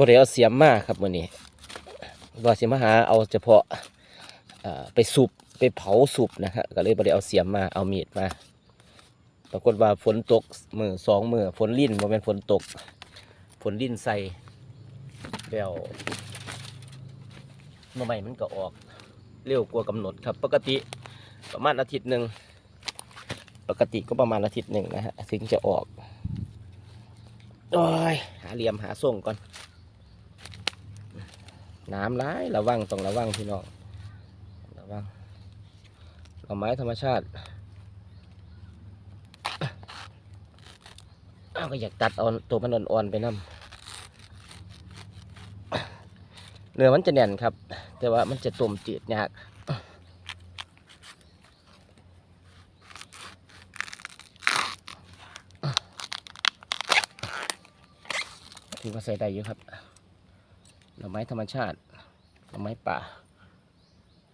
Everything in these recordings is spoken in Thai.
บริเอาเสียมมาครับมื่อนี้ว่าเสียมาหาเอาเฉพาะไปสุบไปเผาสุบนะครับก็เลยบริเอาเสียมมาเอามีดมาปรากฏว่าฝนตกมือสองมือฝนลิ่นบ่เป็นฝนตก ฝนลิ่นใส่แล้วหน่อไม้มันก็ออกเร็วกว่ากำหนดครับ ปกติประมาณอาทิตย์หนึ่งปกติก็ประมาณอาทิตย์หนึ่งนะฮะถึงจะออกโอ้ยหาเหลี่ยมหาส่งก่อน น้ำร้ายระวังต้องระวังพี่น้องระวังหน่อไม้ธรรมชาติอ้าวก็อยากตัดเอาตัวมันอ่อนๆไปนํเนื้อมันจะแน่นครับ แต่ว่ามันจะต้มจืดยากถือว่าใส่ได้อยู่ครับ ไม้ธรรมชาติไม้ป่า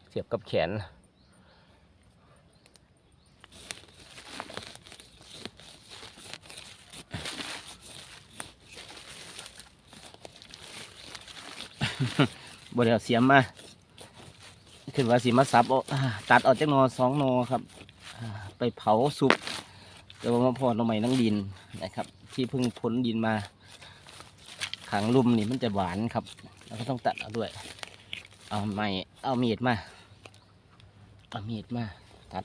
เสียบกับแขนบริเอาเสียมมาคือว่าสีมาซับตัดออกจากนอสองนอครับ ไปเผาสุกแต่ว่ามาพอน่อไม้นังดินนะครับ ที่เพิ่งพ้นดินมาขังลุ่มนี่มันจะหวานครับ เราก็ต้องตัดเอาด้วย เอาไม้เอามีดมา เอามีดมา ตัด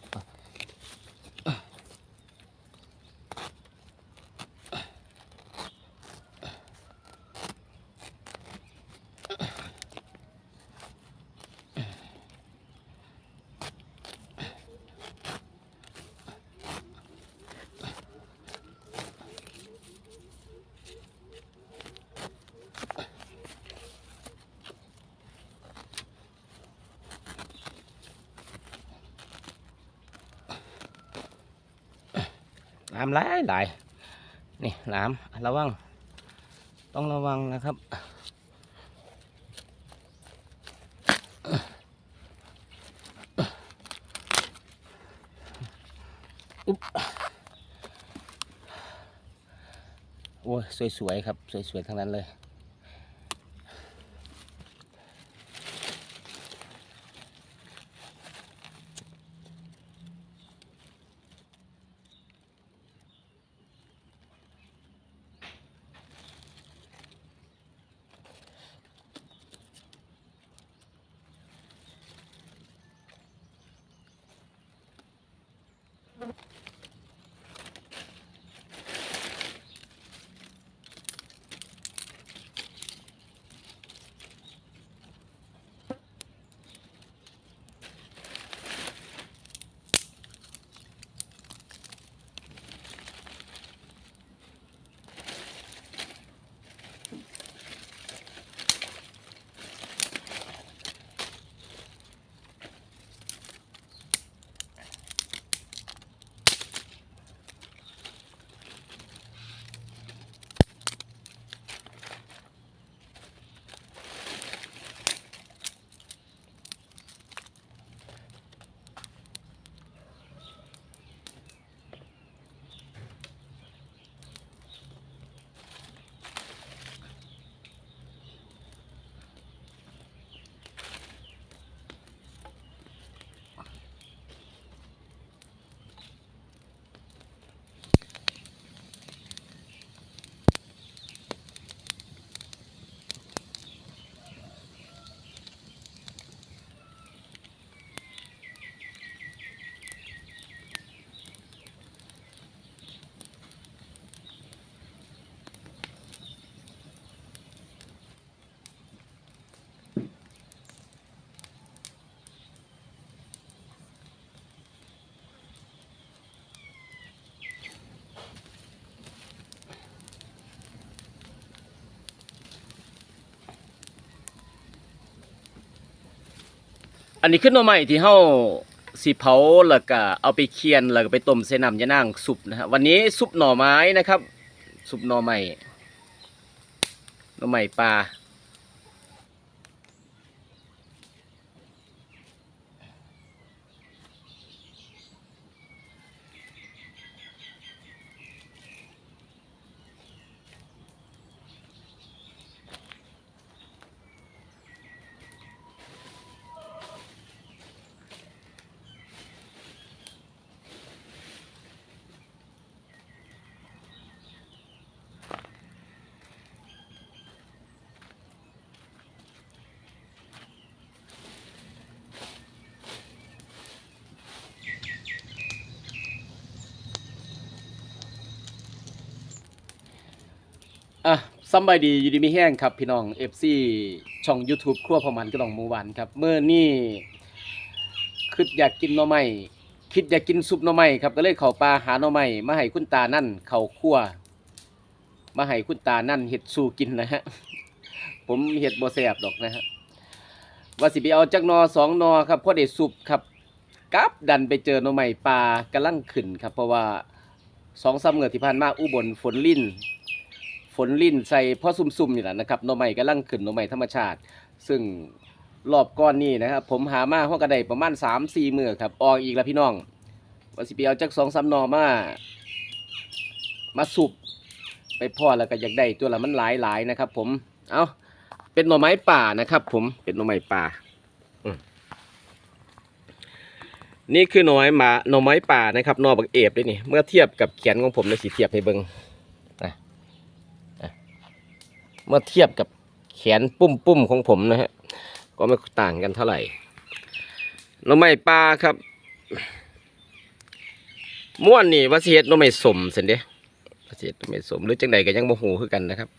น้ำหลายหลายนี่น้ำระวัง ต้องระวังนะครับอุ๊บโอ้ยสวยๆครับ สวยๆทั้งนั้นเลย อันนี้ขึ้นหน่อใหม่ที่เฮาสีเผาแล้วก็เอาไปเคียนแล้วก็ไปต้มเส้น้ำยะนางซุปนะฮะวันนี้ซุปหน่อไม้นะครับ ซุปหน่อใหม่หน่อใหม่ปลา สำบายดีอยู่ดีมีแห้งครับพี่น้อง FC ช่อง YouTube ครัวพอมันก็ต้องหมูหวานครับเมื่อนี่คิดอยากกินหน่อไม้คิดอยากกินซุปหน่อไม้ครับก็เลยเข้าป่าหาหน่อไม้มาให้คุณตานั่นเข้าครัวมาให้คุณตานั่นเฮ็ดสูกินนะฮะ ผมเฮ็ดบ่แซ่บดอกนะฮะว่าสิไปเอาจักนอสองนอครับพอได้ซุปครับกลับดันไปเจอหน่อไม้ป่ากำลังขึ้นครับ เพราะว่าสองสามเงือที่ผ่านมาอุบลฝนลิ่น ฝนลิ่นใส่พ่อซุ่มๆนี่แหละนะครับหน่อไม้กำลังขึ้นหน่อไม้ธรรมชาติ ซึ่งรอบก้อนนี้นะครับผมหามาห้องกระไดประมาณ3 4มือครับออกอีกแล้วพี่น้องว่าสิไปเอาจักสองสามหนอมา มาสุบไปพ่อแล้วก็อยากได้ตัวละมันหลายหลายๆนะครับ ผมเอาเป็นหน่อไม้ป่านะครับ ผมเป็นหน่อไม้ป่านี่คือหน่อไม้หมาน่อไม้ป่านะครับหน่อบักเอฟเลยนี่เมื่อเทียบกับแขนของผมเลยสิเทียบให้เบิง เมื่อเทียบกับแขนปุ้มปุ้มๆของผมนะฮะ ก็ไม่ต่างกันเท่าไหร่หน่อไม้ปลาครับม่วนนี่ว่าสิเฮ็ดหน่อไม้สมสินเด้ว่าสิเฮ็ดหน่อไม้สมหรือจังใดก็ยังบ่ฮู้คือกันนะครับ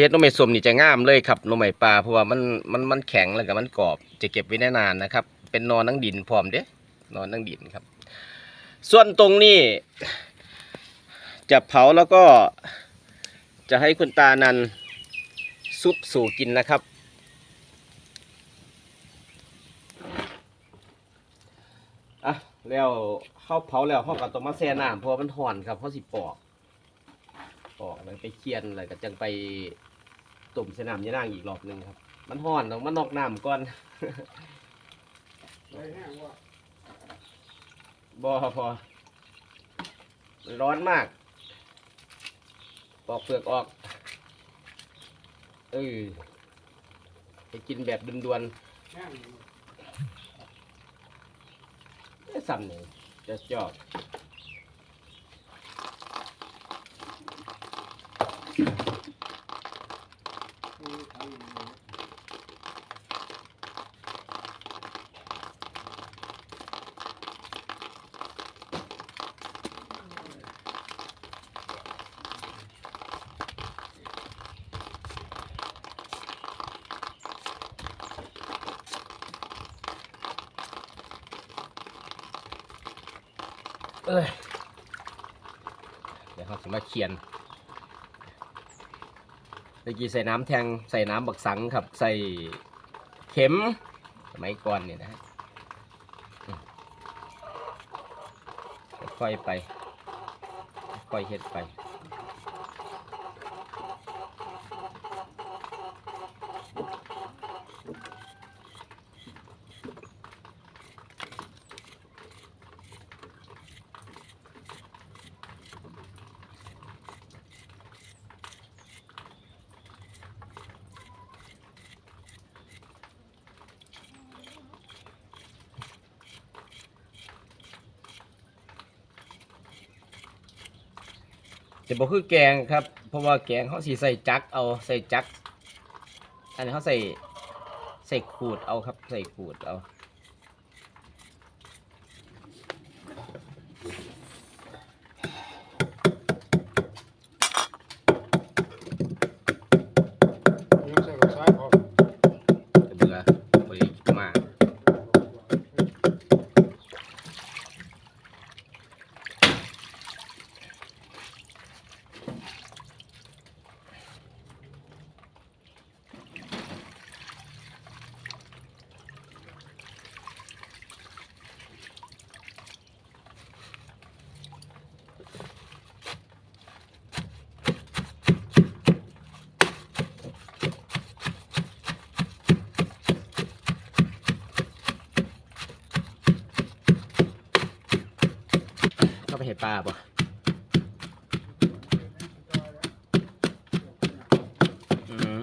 เฮ็ดหน่อไม้สมนี่จะงามเลยครับหน่อไม้ปลาเพราะว่ามันมันมันแข็งแล้วก็มันกรอบ จะเก็บไว้ได้นานนะครับ เป็นนอนนังดินพร้อมเด้นอนนังดินครับ ส่วนตรงนี้จะเผาแล้วก็ จะให้คุณตานันซุปสู่กินนะครับ อะ แล้วเข้าเผาแล้วเขาก็ต้องมาแช่น้ำเพราะมันห่อนครับเพราะสิปอก ปอกแล้วไปเคี่ยนอะไรก็จังไปตุ่มใส่น้ำยะนางอีกรอบหนึ่งครับ มันห่อนต้องมานอกน้ำก่อนบอพอร้อนมาก ปอกเปลือกออก เออไปกินแบบด่วนๆเอ้ยซ้ำนี่จะจอบ เอ้ยเดี๋ยวเขาจะมาเขียนเมื่อกี้ใส่น้ำแทงใส่น้ำบักสังครับ ใส่เข็มสมัยก่อนเนี่ยนะฮะค่อยไป ค่อยเฮ็ดไป จะบอกคือแกงครับ เพราะว่าแกงเขาสีใส่จักเอาใส่จัก อันนี้เขาใส่ใส่ขูดเอาครับ ใส่ขูดเอา ยังใส่กับซ้ายพอ จะเบื่อพอดีมากเข้าไปเห็ดปลาป่ะอืม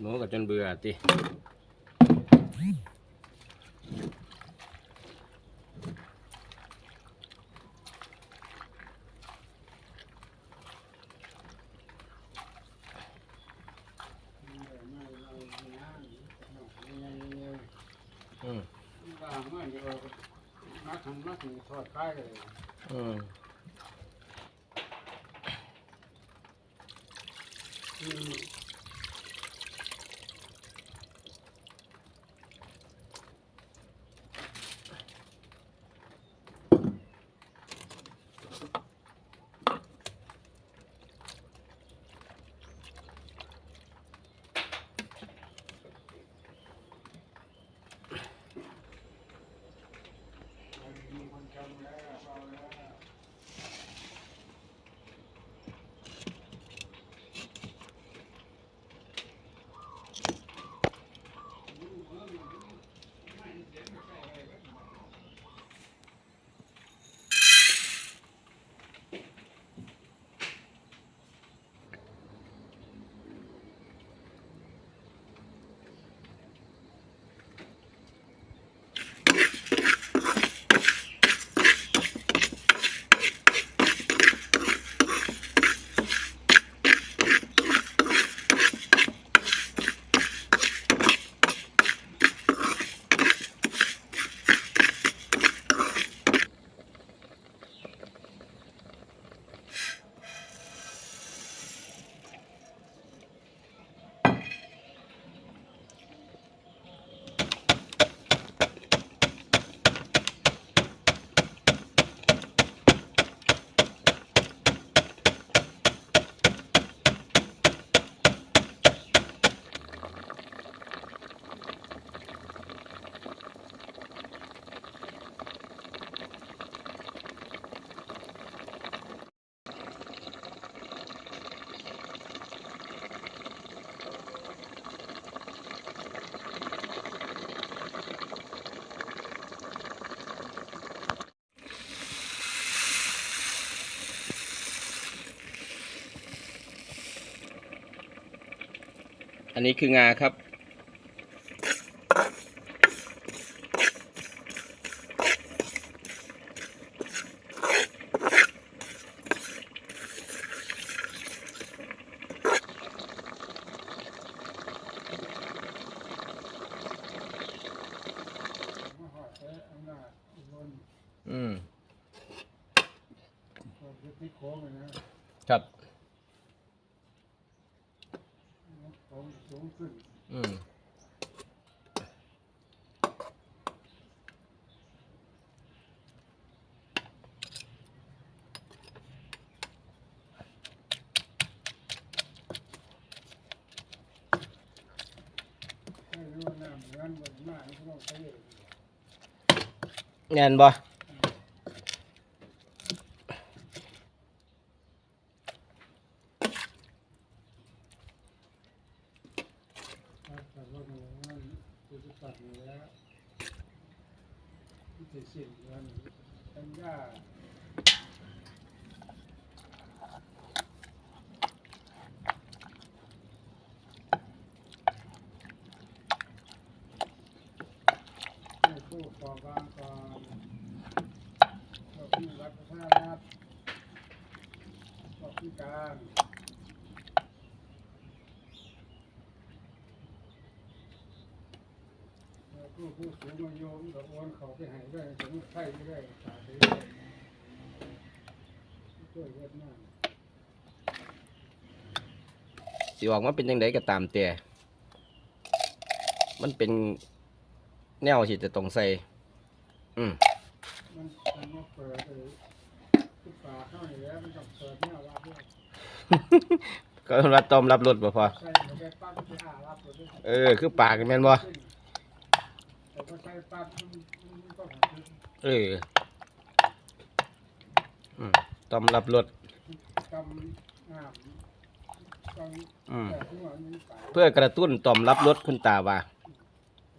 หนูกับจ อันนี้คืองาครับ มาหอดแต่อำนาจอุบล อืม ก็คือที่โค้งเลยนะครับ โค้งสูงขึ้น อืม ให้รู้ ว่าน้ำเหมือนบนมากที่ต้องใช้แงนบ่ตัดแล้วที่จะสิ้นเดือนกันยาให้ผู้ก่อบางก่อนก็ผู้รักษารัฐ ก็พิการผู้ผู้สูงอายุกับโอนเขาไปหายได้สมมติไข้ไม่ได้ตาไปได้ช่วยเวียดนามสิออกมาเป็นจังไดก็ตามแต่ มันเป็นแนวที่จะต้องใส่ อืม มันมันมาเปิดเลยทุกป่าเข้าอยู่แล้วมันต้องเปิดเนี่ยรับด้วย ก็ว่าต้มรับรสบ่พอใส่ไปปั๊บไปอเออ คือปากแม่นบ่แต่พอสเออต้มรับรสกำน้ำกำอืมแต่หัวมันตายเพื่อกระตุ้นต่อมรับรสคุณตาว่า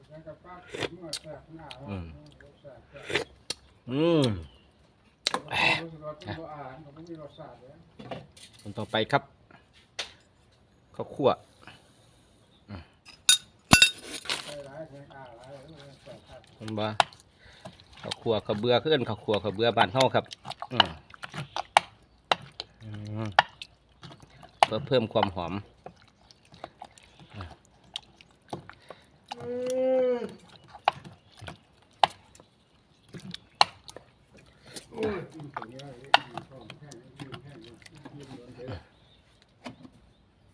แล้วก็ปั๊บเมื่อแสบหน้าอืม คนต่อไปครับข้าวคั่วคุณบ่าข้าวคั่วข้าวเบื่อเพื่อนข้าวคั่วข้าวเบื่อบานเฮาครับเพื่อเพิ่มความหอม อ้ยกินไปเยอะเลยท้องแห้งกินแห้งกินโดนเด้อ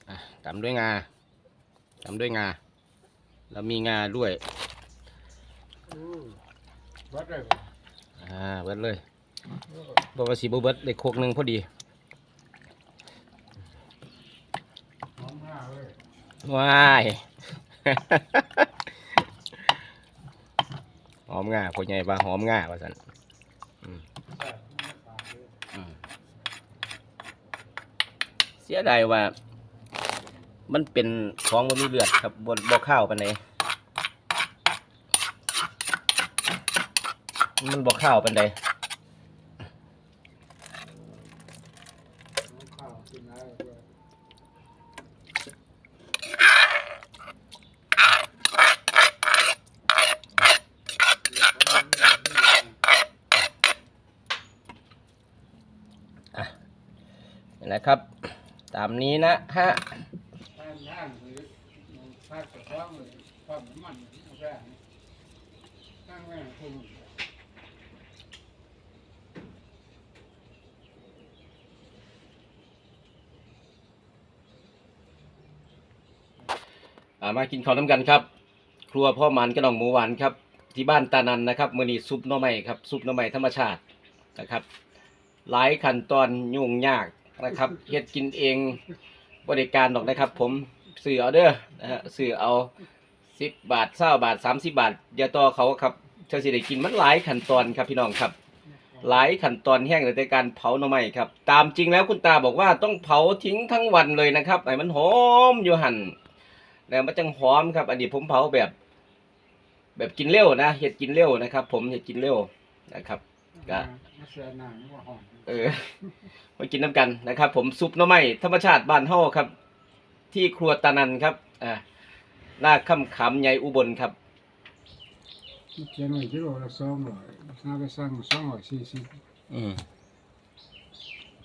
อะ ตามด้วยงาตามด้วยงาแล้วมีงาด้วยโอ้ยวัดได้บ่อ่าเบิดเลยบอกว่าสีบเบิดได้โคกหนึ่งพอดีหอมห้าเลยว้ายหอมง่าพ่อใหญ่ว่าหอมง่าว่าสันแซ่บไม่ปากเลยอืมเสียดายว่า มันเป็นของมันมีเลือดครับบนบ่ข้าวปานไหนมันบ่ข้าวปานในอข้าวกินอะไรด้วยนี่นะครับ ตามนี้นะฮะ ท่านท่านคือท่านกระซ้อมเลยความมันแรงตั้งแม่คุณ อ่ามากินข้าวน้ำกันครับ ครัวพ่อหมันกระดองหมูหวานครับ ที่บ้านตานันนะครับมือนี้ซุปหน่อไม้ครับซุปหน่อไม้ธรรมชาตินะครับ หลายขั้นตอนยุ่งยากนะครับเฮ็ดกินเองบริการดอกนะครับ ผมซื้อเอาเด้อนะฮะซื้อเอาสิบบาทเศร้าบาทสามสิบบาทอย่าต่อเขาครับเจ้าสิได้กินมันหลายขั้นตอนครับพี่น้องครับ หลายขั้นตอนแห้งในการเผาหน่อไม้ครับ ตามจริงแล้วคุณตาบอกว่าต้องเผาทิ้งทั้งวันเลยนะครับให้มันหอมอยู่หัน แล้วมันจังหอมครับ อันนี้ผมเผาแบบ แบบกินเร็วนะเห็ดกินเร็วนะครับ ผมเห็ดกินเร็วนะครับก็มาเสียหนังว่าหอมเออมากินน้ำกันนะครับ ผมซุปหน่อไม้ธรรมชาติบ้านเฮาครับ ที่ครัวตานันครับอ่าหน้าค่ำขำใหญ่อุบลครับเขียนไว้กิโลละสองร้อยถ้าไปสั่งสองร้อยสี่สิบอืม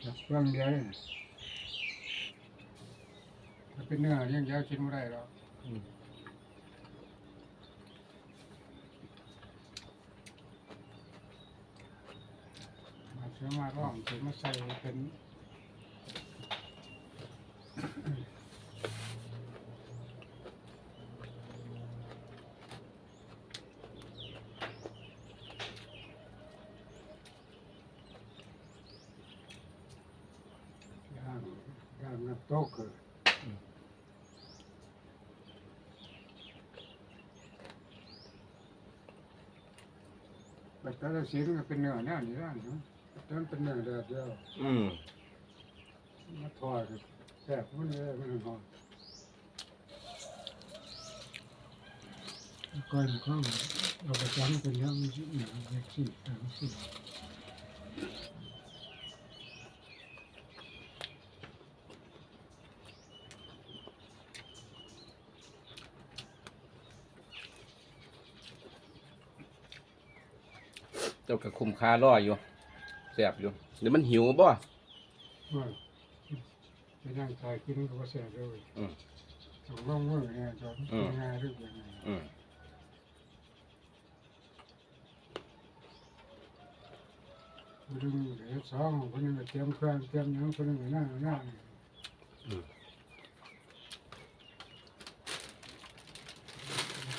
ครับเรื่องเดี ยวเลยถ้าเป็นเนื้อเลี้ยงยาวกินไม่ได้หรอกมาเชื่อมาร่องถึงมาใส่เป็นย่างย่างน้ำโตกคือบัด แต่ละสีมันก็เป็นเนื้อแน่นี่ด้านนะแต่มันเป็นเนื้อแดดเดียวอืมมาทอดก็แซ่บมันเลยมันหอมก้อยข้าวเราไปจังเป็นยังมีหนังเล็กสี่สามสี่ เจ้าก็คุมคาล่ออยู่แสบอยู่หรือมันหิวบ่ว่าไปนั่งถ่ายกินก็บ่แซ่บเลยอืม ต้องลงมือเนี่ยจนอืม ง่ายหรือเปล่าอืมคนหนึงเดี๋ยวสองคนหนึงก็เตรียมเครื่องเตรียมหยังคนหนึงก็นั่งนั่ง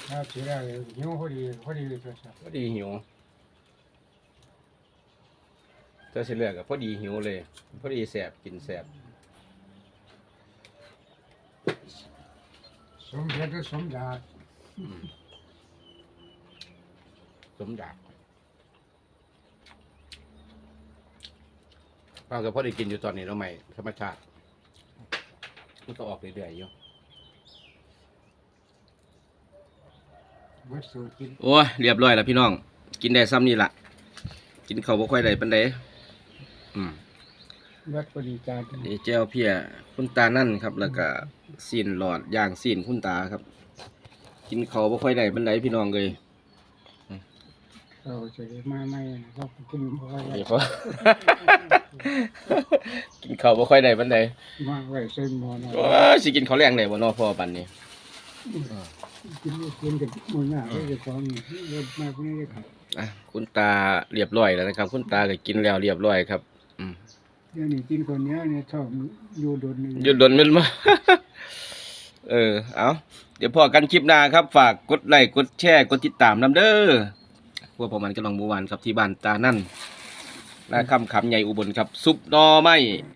ถ้าเสียได้หิวพอดีพอดีจะสับพอดีหิว เจ้าสิเลือกกับพอดีหิวเลย พอดีแสบกินแสบสมเด็จหรือสมดาดอืมสมดักฟังกับพอดีกินอยู่ตอนนี้เราะไม่ธรรมชาติมันก็ออกเรื่อยๆอยู่เบิดสูตรกิน โอ้ยเรียบร้อยแล้วพี่น้อง กินได้ซ้ำนี่ละกินเขาวบ่ค่อยได้ปันใด อืมเบิดพอดีจานนี่เจ้าเพียคุณตานั่นครับ แล้วก็ซีนหลอดย่างซีนคุณตาครับ กินเขาวบ่ค่อยได้ปันใดพี่น้องเลยเราจะได้มาไม่เรากินเพราะว่าไอ้พ่อกินเขาวบ่ค่อยได้ปันใดมาไว้เส้นหมอนะโอ้ยสิกินข้าวแรงได้บ่เนอพ่อปันนี้กินไม่กินกับมือหน้าได้จะของเริ่มมากพวกนี้ได้ครับ อะคุณตาเรียบร้อยแล้วนะครับ คุณตาก็กินแล้วเรียบร้อยครับอืม เดี๋ยวนี้กินคนเนี้ยเนี่ยชอบอยู่โดนอยู่ดนมันมา เออ เอาเดี๋ยวพอกันคลิปหน้าครับ ฝากกดไลค์กดแชร์กดติดตามนำเด้อพวกประมาณกำลังบูวานครับที่บ้านตานั่นนาคำขำใหญ่อุบลครับ ซุปนอไม่